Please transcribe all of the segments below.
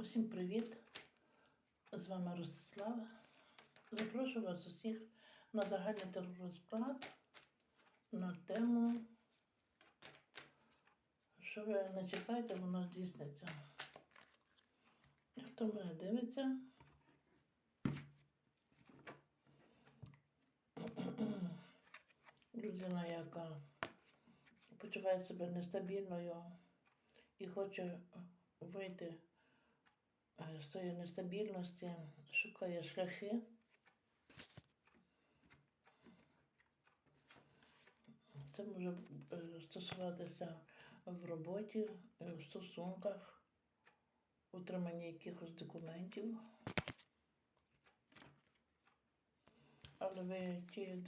Усім привіт! З вами Ростислава. Запрошую вас усіх на загальний теророзклад на тему, що ви не чекаєте, воно здійсниться. Хто мене дивиться? Людина, яка почуває себе нестабільною і хоче вийти з тої нестабільності, шукає шляхи. Це може е, стосуватися в роботі, е, в стосунках, утриманні якихось документів. Але ви ті,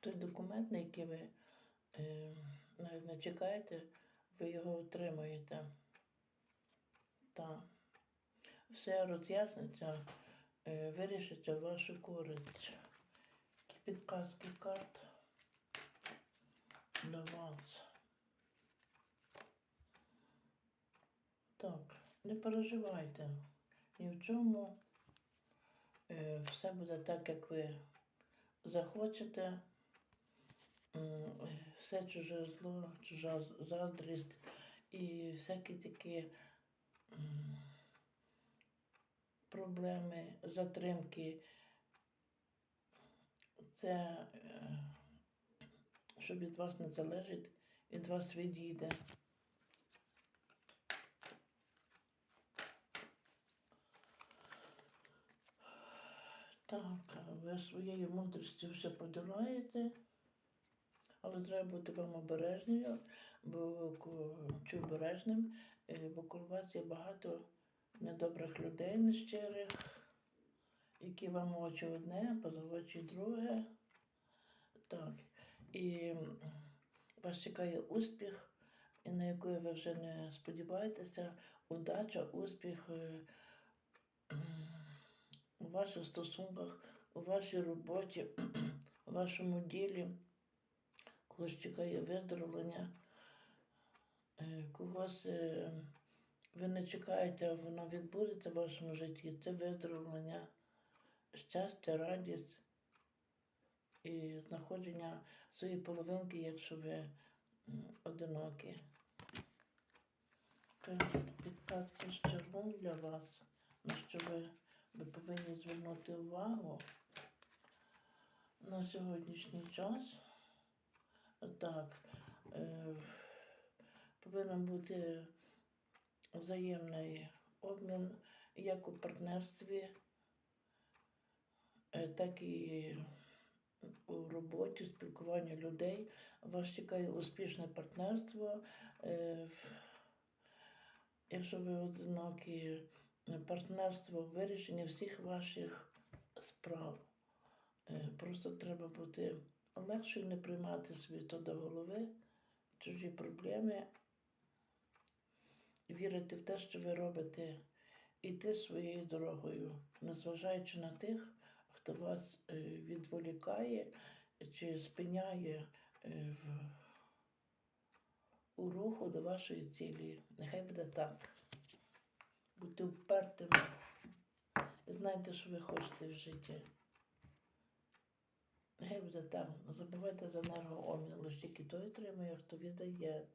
той документ, на який ви е, навіть не чекаєте, ви його отримаєте. Та все роз'ясниться, е, вирішиться в вашу користь. Підказки карт для вас. Так, не переживайте. Ні в чому. Е, все буде так, як ви захочете. Все чуже зло, чужа заздрість і всякі такі проблеми, затримки. Це, е, що від вас не залежить, від вас відійде. Так, ви своєю мудрістю все подолаєте, але треба бути вам обережною, бо чи обережним, е, бо коло вас є багато недобрих людей, нещирих, які вам очі одне, а поза очі друге. Так. І вас чекає успіх, і на який ви вже не сподіваєтеся, удача, успіх е, у ваших стосунках, у вашій роботі, у вашому ділі, когось чекає виздоровлення, е, когось е, ви не чекаєте, а воно відбудеться в вашому житті. Це виздоровлення, щастя, радість і знаходження своєї половинки, якщо ви одинокі. Підказка з червон для вас, на що ви, ви повинні звернути увагу на сьогоднішній час. Так, е, повинен бути взаємний обмін як у партнерстві, е, так і у роботі, спілкуванні людей. Вас чекає успішне партнерство. Е, Якщо ви одинокі, партнерство в вирішенні всіх ваших справ. Е, Просто треба бути легше не приймати собі то до голови, чужі проблеми, вірити в те, що ви робите, іти своєю дорогою, незважаючи на тих, хто вас е, відволікає чи спиняє е, в, у руху до вашої цілі. Нехай буде так. Будьте впертими. Знайте, що ви хочете в житті. Нехай буде так. Забувайте за енергоомін, лише тільки той отримує, хто віддає.